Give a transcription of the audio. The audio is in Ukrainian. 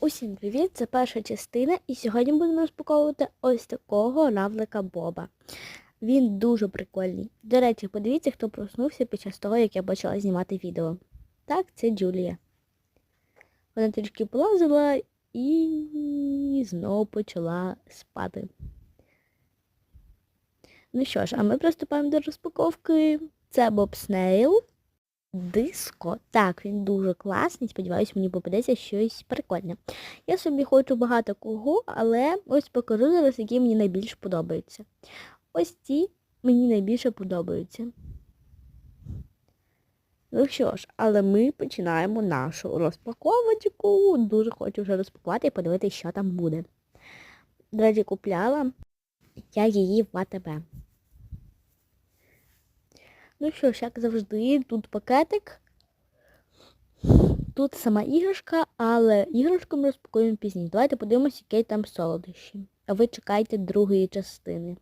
Усім привіт! Це перша частина, і сьогодні будемо розпаковувати ось такого равлика Боба. Він дуже прикольний. До речі, подивіться, хто проснувся під час того, як я почала знімати відео. Так, це Джулія. Вона трішки полазила і знову почала спати. Ну що ж, а ми приступаємо до розпаковки. Це Боб Снейл. Диско. Так, він дуже класний. Сподіваюсь, мені попадеться щось прикольне. Я собі хочу багато кого, але ось покажу зараз, які мені найбільше подобаються. Ось ці мені найбільше подобаються. Ну що ж, але ми починаємо нашу розпаковочку. Дуже хочу вже розпакувати і подивитися, що там буде. До речі, купляла я її в АТБ. Ну що ж, як завжди, тут пакетик. Тут сама іграшка, але іграшку ми розпакуємо пізніше. Давайте подивимося, який там солодощі. А ви чекайте другої частини.